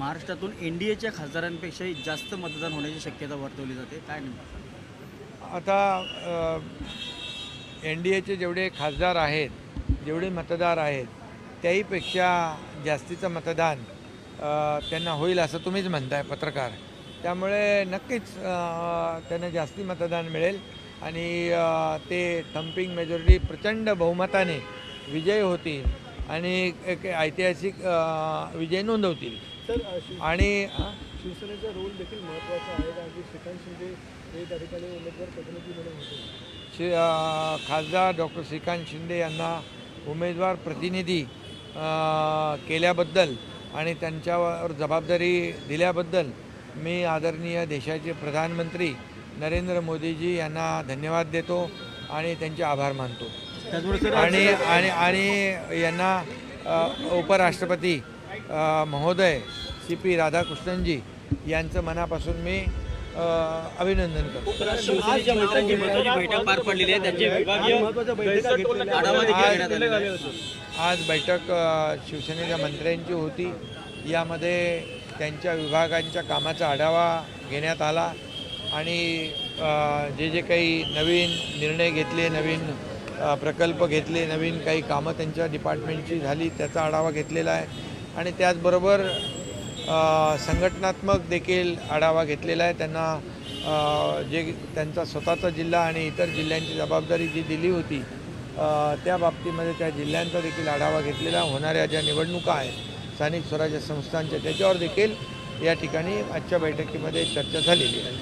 महाराष्ट्रातून N D एच्या खासदारांपेक्षाही जास्त मतदान होण्याची शक्यता वर्तवली जाते. काय नेमकं? आता एन डी एचे जेवढे खासदार आहेत जेवढे मतदार आहेत त्याहीपेक्षा जास्तीचं मतदान त्यांना होईल असं तुम्हीच म्हणताय पत्रकार. त्यामुळे नक्कीच त्यांना जास्ती मतदान मिळेल आणि ते थम्पिंग मेजॉरिटी प्रचंड बहुमताने विजयी होतील आणि एक ऐतिहासिक विजय नोंदवतील. आणि शिवसेनेचा रोल देखील महत्त्वाचा आहे कारण की श्रीकांत शिंदे हे त्या ठिकाणी उमेदवार प्रतिनिधी म्हणून होते. शि अ, खासदार डॉक्टर श्रीकांत शिंदे यांना उमेदवार प्रतिनिधी अ, केल्याबद्दल आणि त्यांच्यावर जबाबदारी दिल्याबद्दल मी आदरणीय देशाचे प्रधानमंत्री नरेंद्र मोदीजी यांना धन्यवाद देतो आणि त्यांचे आभार मानतो. त्याचबरोबर आणि आणि आणि यांना अ, उपराष्ट्रपती अ, महोदय सी पी राधाकृष्णनजी यांचं मनापासून मी अभिनंदन करतो. आज- बैठक शिवसेनेच्या मंत्र्यांची होती. यामध्ये त्यांच्या विभागांच्या कामाचा आढावा घेण्यात आला आणि जे जे काही नवीन निर्णय घेतले नवीन प्रकल्प घेतले नवीन काही कामं त्यांच्या डिपार्टमेंटची झाली त्याचा आढावा घेतलेला आहे. आणि त्याचबरोबर संघटनात्मक देखील आढावा घेतलेला आहे. त्यांना जे त्यांचा स्वतःचा जिल्हा आणि इतर जिल्ह्यांची जबाबदारी जी दिली होती त्या बाबतीमध्ये त्या जिल्ह्यांचा देखील आढावा घेतलेला होणाऱ्या ज्या निवडणुका आहेत स्थानिक स्वराज्य संस्थांच्या त्याच्यावर देखील या ठिकाणी आजच्या बैठकीमध्ये चर्चा झालेली आहे.